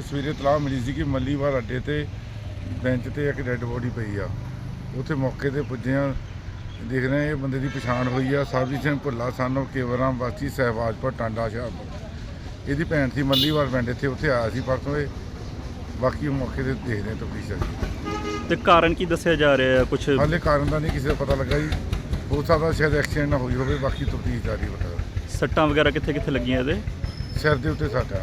ਸਵੇਰੇ ਤਲਾਹ ਮਿਲੀ ਸੀ ਕਿ ਮੱਲੀਵਾਲ ਅੱਡੇ ਤੇ ਬੈਂਚ ਤੇ ਇੱਕ ਡੈੱਡ ਬੋਡੀ ਪਈ ਆ। ਉੱਥੇ ਮੌਕੇ ਤੇ ਪੁੱਜੇ ਆ ਦੇਖ ਰਹੇ ਹਾਂ ਇਹ ਬੰਦੇ ਦੀ ਪਛਾਣ ਹੋਈ ਆ। ਸਰਬਜੀਤ ਸਿੰਘ ਭੁੱਲਾ ਸਾਨੂੰ ਕੇਵਰਾਮ ਵਾਸੀ ਸਹਿਬਾਜਪੁਰ ਟਾਂਡਾ ਸ਼ਾਹਪੁਰ ਇਹਦੀ ਭੈਣ ਸੀ ਮੱਲੀਵਾਲ ਪਿੰਡ ਇੱਥੇ ਉੱਥੇ ਆਇਆ ਸੀ ਪਰਸੋਂ ਇਹ। ਬਾਕੀ ਮੌਕੇ ਤੇ ਦੇਖਦੇ ਹਾਂ ਤਫਤੀਸ਼ ਤੇ ਕਾਰਨ ਕੀ ਦੱਸਿਆ ਜਾ ਰਿਹਾ ਕੁਝ ਹਾਲੇ ਕਾਰਨ ਦਾ ਨਹੀਂ ਕਿਸੇ ਦਾ ਪਤਾ ਲੱਗਾ ਜੀ। ਹੋ ਸਕਦਾ ਸ਼ਾਇਦ ਐਕਸੀਡੈਂਟ ਨਾ ਹੋਈ ਹੋਵੇ ਬਾਕੀ ਤਫਤੀਸ਼ ਜਾਰੀ ਬਤਾ ਸੱਟਾਂ ਵਗੈਰਾ ਕਿੱਥੇ ਕਿੱਥੇ ਲੱਗੀਆਂ ਇਹਦੇ? ਸਿਰ ਦੇ ਉੱਤੇ ਸੱਟਾਂ